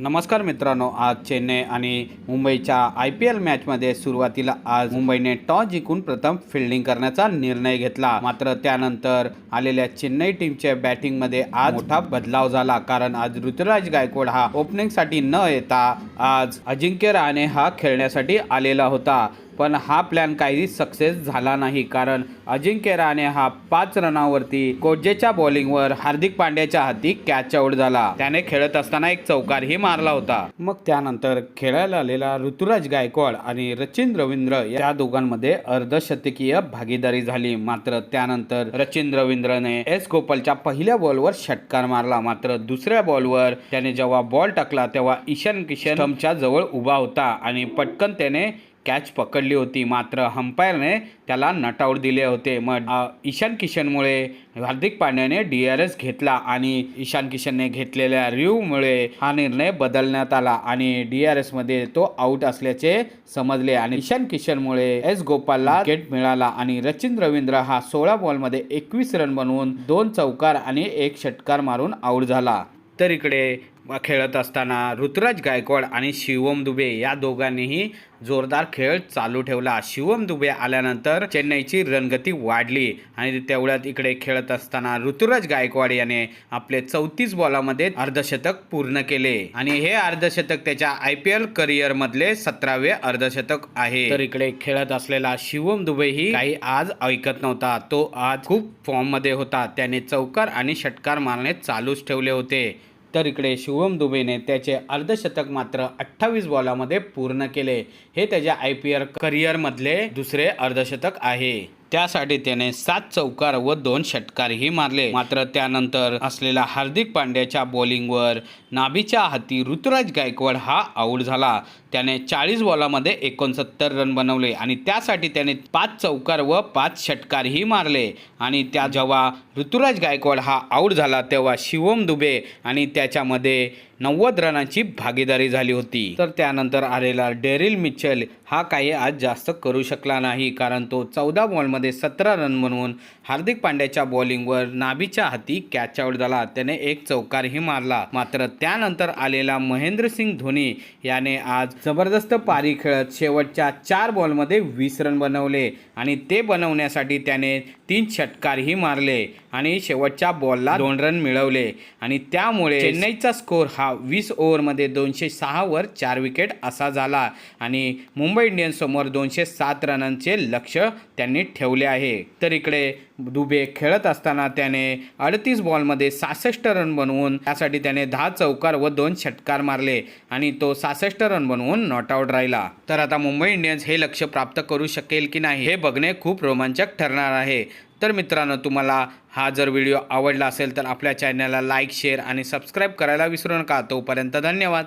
नमस्कार मित्रांनो आज चेन्नई आणि मुंबईच्या आय पी एल मॅचमध्ये सुरुवातीला आज मुंबईने टॉस जिंकून प्रथम फिल्डिंग करण्याचा निर्णय घेतला. मात्र त्यानंतर आलेल्या चेन्नई टीमच्या बॅटिंगमध्ये आज मोठा बदलाव झाला कारण आज ऋतुराज गायकवाड हा ओपनिंगसाठी न येता आज अजिंक्य राणे हा खेळण्यासाठी आलेला होता. पण हा प्लॅन काही सक्सेस झाला नाही. कारण अजिंक्य राणे हा पाच रनावरती कोजेच्या बॉलिंगवर हार्दिक पांड्याच्या हाती कॅच आउट झाला. त्याने खेळत असताना एक चौकारही मारला होता. मग त्यानंतर खेळायला आलेला ऋतुराज गायकवाड आणि रचिन रवींद्र या दोघांमध्ये अर्धशतकीय भागीदारी झाली. मात्र त्यानंतर रचिन रवींद्रने एस गोपालच्या पहिल्या बॉलवर षटकार मारला. मात्र दुसऱ्या बॉलवर त्याने जेव्हा बॉल टाकला तेव्हा ईशान किशन जवळ उभा होता आणि पटकन त्याने कॅच पकडली होती. मात्र हंपायरने त्याला नटआउट दिले होते. मग ईशान किशनमुळे हार्दिक पांड्याने डी आर एस घेतला आणि ईशान किशनने घेतलेल्या रिव्हमुळे हा निर्णय बदलण्यात आला आणि डी आर एसमध्ये तो आऊट असल्याचे समजले आणि ईशान किशनमुळे एस गोपालला विकेट मिळाला आणि रचिन रवींद्र हा सोळा बॉलमध्ये एकवीस रन बनवून दोन चौकार आणि एक षटकार मारून आऊट झाला. तर इकडे खेळत असताना ऋतुराज गायकवाड आणि शिवम दुबे या दोघांनीही जोरदार खेळ चालू ठेवला. शिवम दुबे आल्यानंतर चेन्नईची रणगती वाढली आणि तेवढ्यात इकडे खेळत असताना ऋतुराज गायकवाड याने आपले चौतीस बॉलामध्ये अर्धशतक पूर्ण केले. आणि हे अर्धशतक त्याच्या आय पी एल करिअर मधले सतरावे अर्धशतक आहे. तर इकडे खेळत असलेला शिवम दुबे ही काही आज ऐकत नव्हता. तो आज खूप फॉर्ममध्ये होता. त्याने चौकार आणि षटकार मारणे चालूच ठेवले होते. तर इकडे शिवम दुबेने त्याचे अर्धशतक मात्र अठ्ठावीस बॉलामध्ये पूर्ण केले. हे त्याच्या आय पी एल करिअरमधले दुसरे अर्धशतक आहे. त्यासाठी त्याने सात चौकार व दोन षटकारही मारले. मात्र त्यानंतर असलेला हार्दिक पांड्याच्या बॉलिंगवर नाभीच्या हाती ऋतुराज गायकवाड हा आऊट झाला. त्याने चाळीस बॉलामध्ये एकोणसत्तर रन बनवले आणि त्यासाठी त्याने पाच चौकार व पाच षटकारही मारले. आणि त्या जेव्हा ऋतुराज गायकवाड हा आऊट झाला तेव्हा शिवम दुबे आणि त्याच्यामध्ये नव्वद रनांची भागीदारी झाली होती. तर त्यानंतर आलेला डेरिल मिचल हा काही आज जास्त करू शकला नाही कारण तो चौदा बॉलमध्ये सतरा रन बनवून हार्दिक पांड्याच्या बॉलिंगवर नाभीच्या हाती कॅच आऊट झाला. त्याने एक चौकारही मारला. मात्र त्यानंतर आलेला महेंद्रसिंग धोनी याने आज जबरदस्त पारी खेळत शेवटच्या चार बॉलमध्ये वीस रन बनवले आणि ते बनवण्यासाठी त्याने तीन षटकारही मारले. आणि शेवटच्या बॉलला दोन रन मिळवले. आणि त्यामुळे चेन्नईचा स्कोअर हा वीस ओव्हरमध्ये दोनशे सहावर चार विकेट असा झाला. आणि मुंबई इंडियन्स समोर दोनशे सात रनांचे लक्ष त्यांनी ठेवले आहे. तर इकडे दुबे खेळत असताना त्याने अडतीस बॉलमध्ये सहासष्ट रन बनवून त्यासाठी त्याने दहा चौकार व दोन षटकार मारले आणि तो सहासष्ट रन बनवून नॉट आऊट राहिला. तर आता मुंबई इंडियन्स हे लक्ष प्राप्त करू शकेल की नाही हे बघणे खूप रोमांचक ठरणार आहे. तर मित्रांनो तुम्हाला हा जर व्हिडिओ आवडला असेल तर आपल्या चॅनलला लाईक शेअर आणि सबस्क्राईब करायला विसरू नका. तोपर्यंत धन्यवाद.